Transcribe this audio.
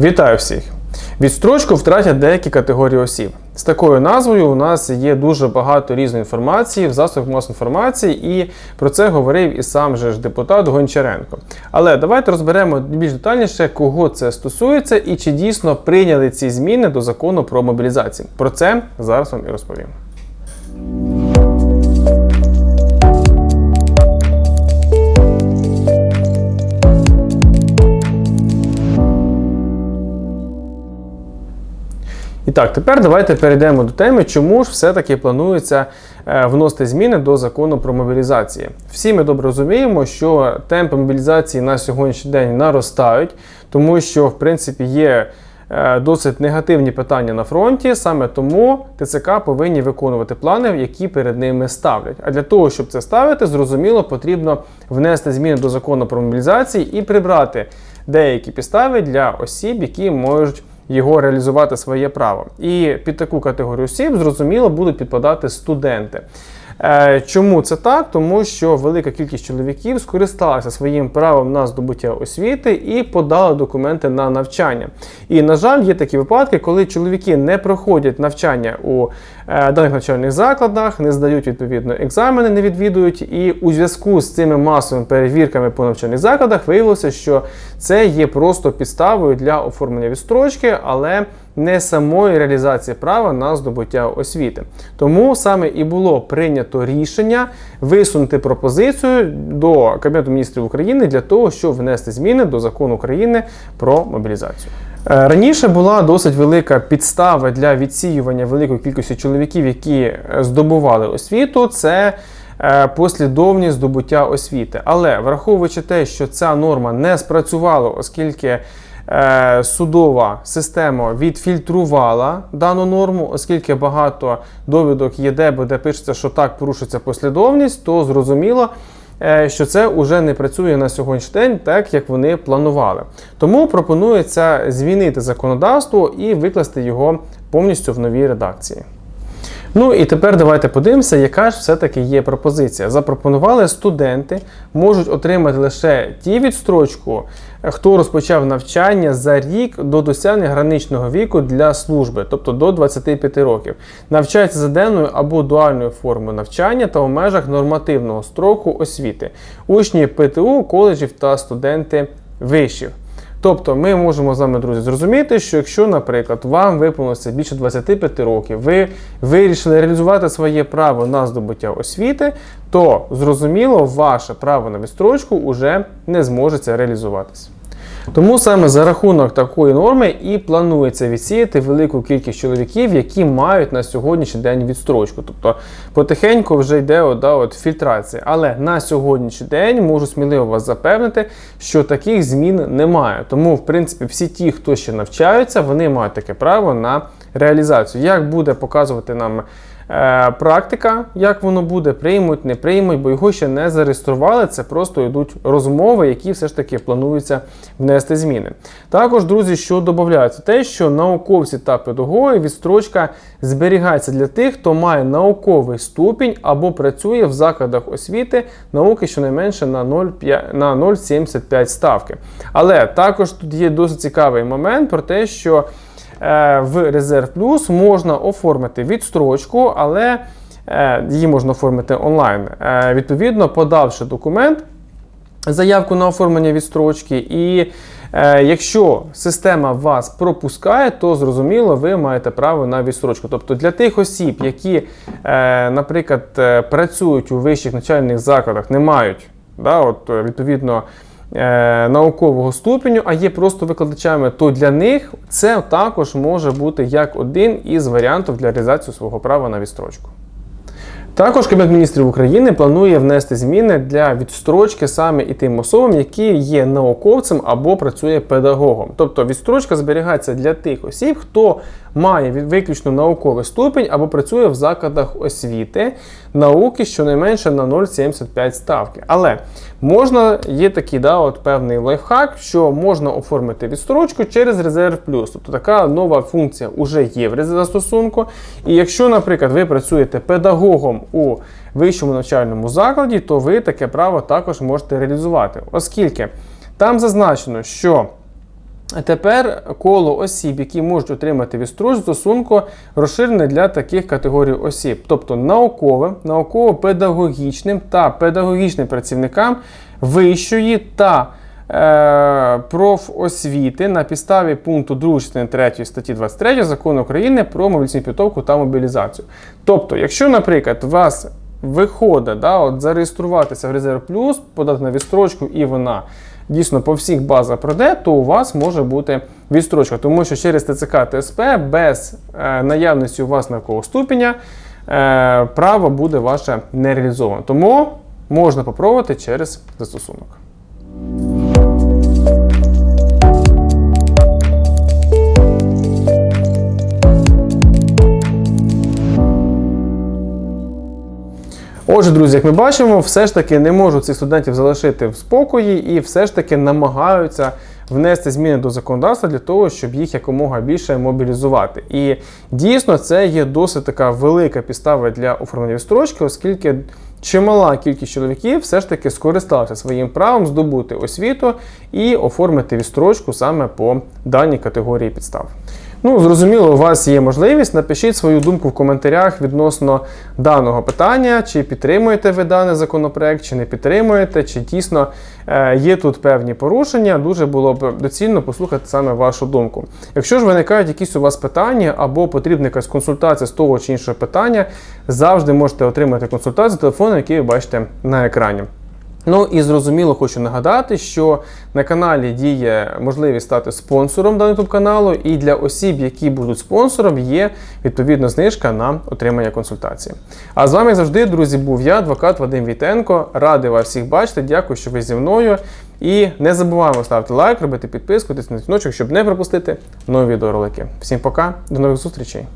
Вітаю всіх! Відстрочку втратять деякі категорії осіб. З такою назвою у нас є дуже багато різної інформації в засобах масової інформації, і про це говорив і сам же ж депутат Гончаренко. Але давайте розберемо більш детальніше, кого це стосується і чи дійсно прийняли ці зміни до закону про мобілізацію. Про це зараз вам і розповім. Так, тепер давайте перейдемо до теми, чому ж все-таки планується е, вносити зміни до закону про мобілізацію. Всі ми добре розуміємо, що темпи мобілізації на сьогоднішній день наростають, тому що, в принципі, є е, досить негативні питання на фронті. Саме тому ТЦК повинні виконувати плани, які перед ними ставлять. А для того, щоб це ставити, зрозуміло, потрібно внести зміни до закону про мобілізацію і прибрати деякі підстави для осіб, які можуть його реалізувати своє право. І під таку категорію осіб, зрозуміло, будуть підпадати студенти. Е, Чому це так? Тому що велика кількість чоловіків скористалася своїм правом на здобуття освіти і подали документи на навчання. І, на жаль, є такі випадки, коли чоловіки не проходять навчання у е, даних навчальних закладах, не здають відповідно екзамени, не відвідують. І у зв'язку з цими масовими перевірками по навчальних закладах виявилося, що це є просто підставою для оформлення відстрочки, але не самої реалізації права на здобуття освіти. Тому саме і було прийнято рішення висунути пропозицію до Кабінету міністрів України для того, щоб внести зміни до закону України про мобілізацію. Е, Раніше була досить велика підстава для відсіювання великої кількості чоловіків, які е, здобували освіту. Це е, послідовність здобуття освіти. Але враховуючи те, що ця норма не спрацювала, оскільки судова система відфільтрувала дану норму, оскільки багато довідок є де, де пишеться, що так порушиться послідовність, то зрозуміло. е, Що це вже не працює на сьогоднішній день, так як вони планували. Тому пропонується змінити законодавство і викласти його повністю в новій редакції. Ну і тепер давайте подивимося, яка ж все-таки є пропозиція. Запропонували студенти можуть отримати лише ті відстрочку, хто розпочав навчання за рік до досягнення граничного віку для служби, тобто до 25 років. Навчається за денною або дуальною формою навчання та у межах нормативного строку освіти, учні ПТУ, коледжів та студенти вишів. Тобто ми можемо з вами, друзі, зрозуміти, що якщо, наприклад, вам виповнилося більше 25 років, ви вирішили реалізувати своє право на здобуття освіти, то зрозуміло, ваше право на відстрочку вже не зможеться реалізуватися. Тому саме за рахунок такої норми і планується відсіяти велику кількість чоловіків, які мають на сьогоднішній день відстрочку. Тобто потихеньку вже йде от, да, от фільтрація. Але на сьогоднішній день можу сміливо вас запевнити, що таких змін немає. Тому, в принципі, всі ті, хто ще навчаються, вони мають таке право на реалізацію. Як буде показувати нам е, практика, як воно буде, приймуть, не приймуть, бо його ще не зареєстрували. Це просто йдуть розмови, які все ж таки плануються внести зміни. Також, друзі, що додається, те, що науковці та педагоги відстрочка зберігається для тих, хто має науковий ступінь або працює в закладах освіти науки щонайменше на 0,5 на 0,75 ставки. Але також тут є досить цікавий момент про те, що в Резерв Плюс можна оформити відстрочку, але е, її можна оформити онлайн. Е, відповідно, подавши документ, заявку на оформлення відстрочки, і е, якщо система вас пропускає, то зрозуміло, ви маєте право на відстрочку. Тобто для тих осіб, які, е, наприклад, е, працюють у вищих навчальних закладах, не мають да, от, е, відповідно. Е, Наукового ступеню, а є просто викладачами, то для них це також може бути як один із варіантів для реалізації свого права на відстрочку. Також Кабінет міністрів України планує внести зміни для відстрочки саме і тим особам, які є науковцем або працює педагогом. Тобто відстрочка зберігається для тих осіб, хто має виключно науковий ступінь або працює в закладах освіти науки щонайменше на 0,75 ставки. Але можна є такий да, от певний лайфхак, що можна оформити відстрочку через резерв плюс. Тобто така нова функція вже є в застосунку. І якщо, наприклад, ви працюєте педагогом у вищому навчальному закладі, то ви таке право також можете реалізувати, оскільки там зазначено, що Тепер коло осіб, які можуть отримати відстрочку стосунку, розширене для таких категорій осіб, тобто науковим, науково-педагогічним та педагогічним працівникам вищої та профосвіти на підставі пункту 2 частини 3 статті 23 закону України про мобілізаційну підготовку та мобілізацію. Тобто, якщо, наприклад, у вас виходить да, от зареєструватися в Резерв Плюс, подати на відстрочку, і вона дійсно по всіх базах пройде, то у вас може бути відстрочка, тому що через ТЦК ТСП без е, наявності у вас наукового ступеня е, право буде ваше не реалізовано. Тому можна попробувати через застосунок. Отже, друзі, як ми бачимо, все ж таки не можуть цих студентів залишити в спокої і все ж таки намагаються внести зміни до законодавства для того, щоб їх якомога більше мобілізувати. І дійсно це є досить така велика підстава для оформлення відстрочки, оскільки чимала кількість чоловіків все ж таки скористалися своїм правом здобути освіту і оформити відстрочку саме по даній категорії підстав. Ну, зрозуміло, у вас є можливість. Напишіть свою думку в коментарях відносно даного питання, чи підтримуєте ви даний законопроект, чи не підтримуєте, чи дійсно е, є тут певні порушення. Дуже було б доцільно послухати саме вашу думку. Якщо ж виникають якісь у вас питання або потрібна якась консультація з того чи іншого питання, завжди можете отримати консультацію телефону, який ви бачите на екрані. Ну і зрозуміло, хочу нагадати, що на каналі діє можливість стати спонсором даного YouTube каналу, і для осіб, які будуть спонсором, є відповідна знижка на отримання консультації. А з вами, завжди, друзі, був я, адвокат Вадим Вітенко. Радий вас всіх бачити. Дякую, що ви зі мною. І не забуваємо ставити лайк, робити підписку, тиснути дзвіночок, щоб не пропустити нові відеоролики. Всім пока, до нових зустрічей!